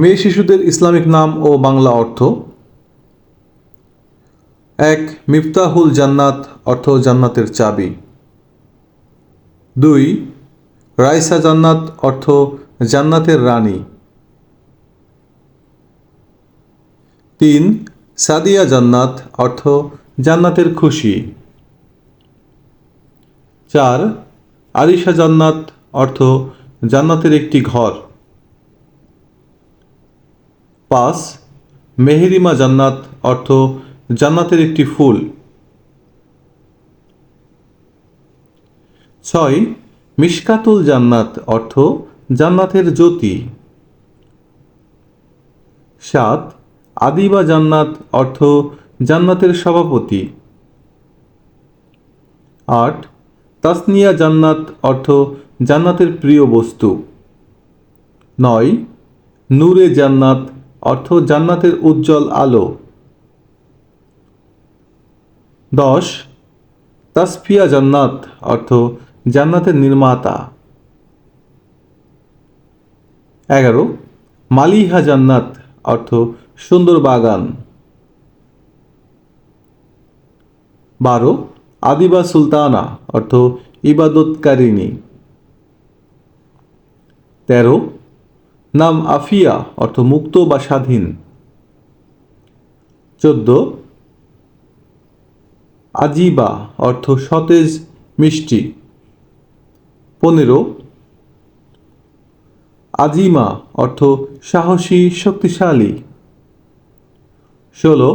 মেয়ে শিশুদের ইসলামিক নাম ও বাংলা অর্থ। এক, মিফতাহুল জান্নাত, অর্থ জান্নাতের চাবি। দুই, রাইসা জান্নাত, অর্থ জান্নাতের রানী। তিন, সাদিয়া জান্নাত, অর্থ জান্নাতের খুশি। চার, আরিশা জান্নাত, অর্থ জান্নাতের একটি ঘর। পাঁচ মেহেরিমা জান্নাত অর্থ জান্নাতের একটি ফুল। ছয়, মিশকাতুল জান্নাত অর্থ জান্নাতের জ্যোতি। সাত, আদিবা জান্নাত অর্থ জান্নাতের সভাপতি। আট, তাসনিয়া জান্নাত অর্থ জান্নাতের প্রিয় বস্তু। নয়, নূরে জান্নাত অর্থ জান্নাতের উজ্জ্বল আলো। দশ, তাসফিয়া জান্নাত, অর্থ জান্নাতের নির্মাতা। এগারো, মালিহা জান্নাত, অর্থ সুন্দর বাগান। বারো, আদিবা সুলতানা, অর্থ ইবাদতকারিণী। তেরো নাম আফিয়া, অর্থ মুক্ত বা স্বাধীন। চোদ্দ, আজিবা, অর্থ সতেজ, মিষ্টি। পনেরো, আজিমা, অর্থ সাহসী, শক্তিশালী। ষোলো,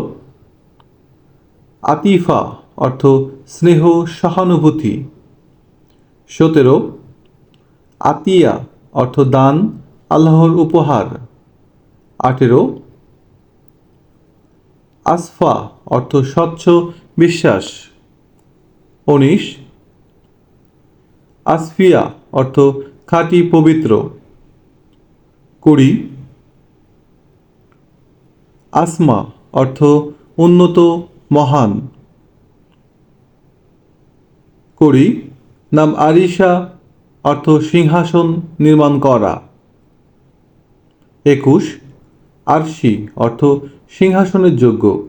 আতিফা, অর্থ স্নেহ, সহানুভূতি। সতেরো, আতিয়া, অর্থ দান আল্লাহর উপহার। আঠেরো আসফা অর্থ স্বচ্ছ বিশ্বাস। উনিশ, আসফিয়া অর্থ খাঁটি পবিত্র। কুড়ি, আসমা অর্থ উন্নত মহান। কুড়ি, নাম আরিশা অর্থ সিংহাসন নির্মাণ করা। একুশ আরশি অর্থ সিংহাসনের যোগ্য।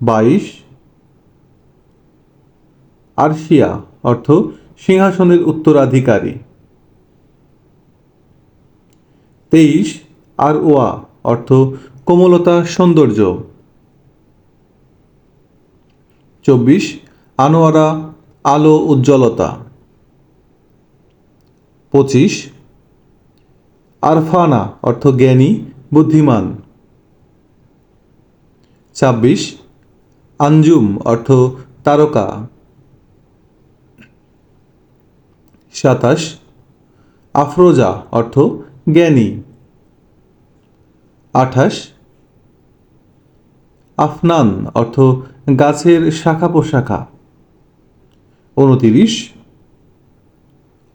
বাইশ আরশিয়া অর্থ সিংহাসনের উত্তরাধিকারী। তেইশ আর ওয়া অর্থ কোমলতা সৌন্দর্য। চব্বিশ, আনোয়ারা আলো উজ্জ্বলতা। পঁচিশ আরফানা অর্থ জ্ঞানী, বুদ্ধিমান। ছাব্বিশ, আঞ্জুম অর্থ তারকা। সাতাশ, আফরোজা অর্থ জ্ঞানী। আঠাশ, আফনান অর্থ গাছের শাখা পোশাখা উনতিরিশ,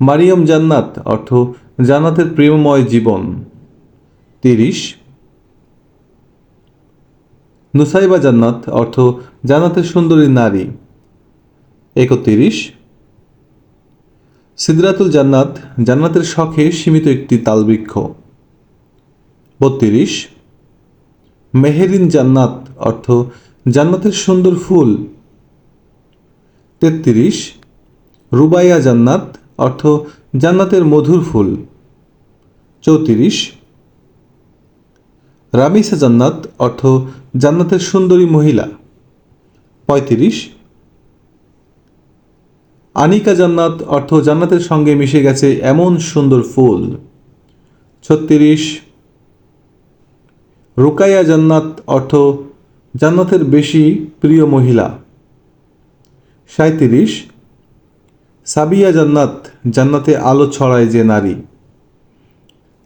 মারিয়াম জান্নাত অর্থ জান্নাতের প্রেমময় জীবন। তিরিশ। নুসাইবা জান্নাত অর্থ জান্নাতের সুন্দরী নারী। একত্রিশ। সিদরাতুল জান্নাত জান্নাতের শখে সীমিত একটি তালবৃক্ষ। বত্রিশ। মেহেরিন জান্নাত অর্থ জান্নাতের সুন্দর ফুল। তেত্রিশ। রুবাইয়া জান্নাত অর্থ জান্নাতের মধুর ফুল। চৌত্রিশ। রামিসা জান্নাত অর্থ জান্নাতের সুন্দরী মহিলা। পঁয়ত্রিশ। আনিকা জান্নাত অর্থ জান্নাতের সঙ্গে মিশে গেছে এমন সুন্দর ফুল। ছত্রিশ। রুকাইয়া জান্নাত অর্থ জান্নাতের বেশি প্রিয় মহিলা। সাঁত্রিশ সাবিয়া জান্নাত, জান্নাতে আলো ছড়ায় যে নারী।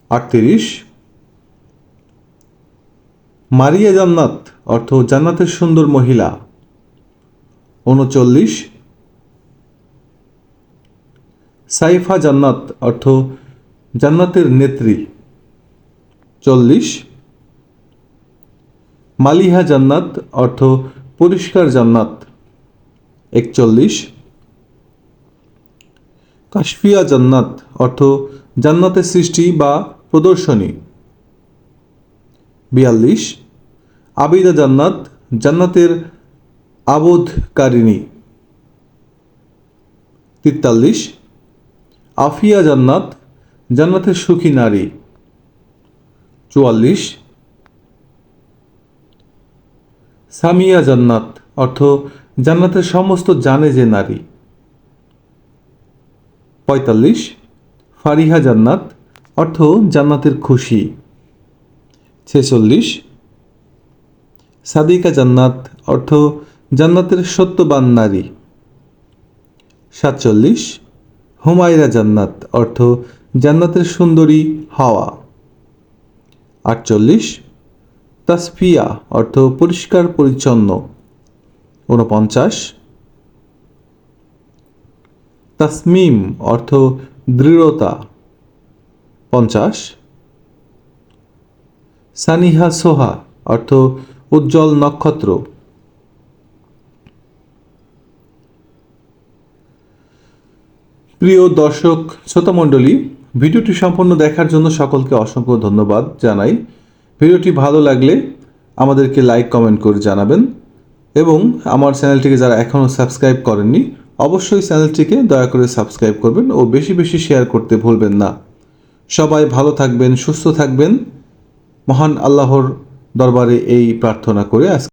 আটত্রিশ, মারিয়া জান্নাত, অর্থ জান্নাতের সুন্দর মহিলা। উনচল্লিশ, সাইফা জান্নাত, অর্থ জান্নাতের নেত্রী। চল্লিশ, মালিহা জান্নাত, অর্থ পরিষ্কার জান্নাত। একচল্লিশ কাশফিয়া জান্নাত, অর্থ জান্নাতের সৃষ্টি বা প্রদর্শনী। বিয়াল্লিশ, আবিদা জান্নাত, জান্নাতের আবোধকারিণী তেতাল্লিশ আফিয়া জান্নাত, জান্নাতের সুখী নারী। চুয়াল্লিশ, সামিয়া জান্নাত, অর্থ জান্নাতের সমস্ত জানে যে নারী। পঁয়তাল্লিশ, ফারিহা জান্নাত, অর্থ জান্নাতের খুশি। ছেচল্লিশ, সাদিকা জান্নাত, অর্থ জান্নাতের সত্যবান নারী। সাতচল্লিশ, হুমায়রা জান্নাত, অর্থ জান্নাতের সুন্দরী হাওয়া। আটচল্লিশ, তাসফিয়া, অর্থ পরিষ্কার পরিচ্ছন্ন। ঊনপঞ্চাশ তাসমিম অর্থ দৃঢ়তা। পঞ্চাশ। সানিহা সোহা অর্থ উজ্জ্বল নক্ষত্র। প্রিয় দর্শক, শ্রোতামণ্ডলী, ভিডিওটি সম্পূর্ণ দেখার জন্য সকলকে অসংখ্য ধন্যবাদ জানাই। ভিডিওটি ভালো লাগলে আমাদেরকে লাইক, কমেন্ট করে জানাবেন এবং আমার চ্যানেলটিকে যারা এখনও সাবস্ক্রাইব করেননি অবশ্যই চ্যানেলটিকে দয়া করে সাবস্ক্রাইব করবেন ও বেশি বেশি শেয়ার করতে ভুলবেন না। সবাই ভালো থাকবেন, সুস্থ থাকবেন। মহান আল্লাহর দরবারে এই প্রার্থনা করে আজকে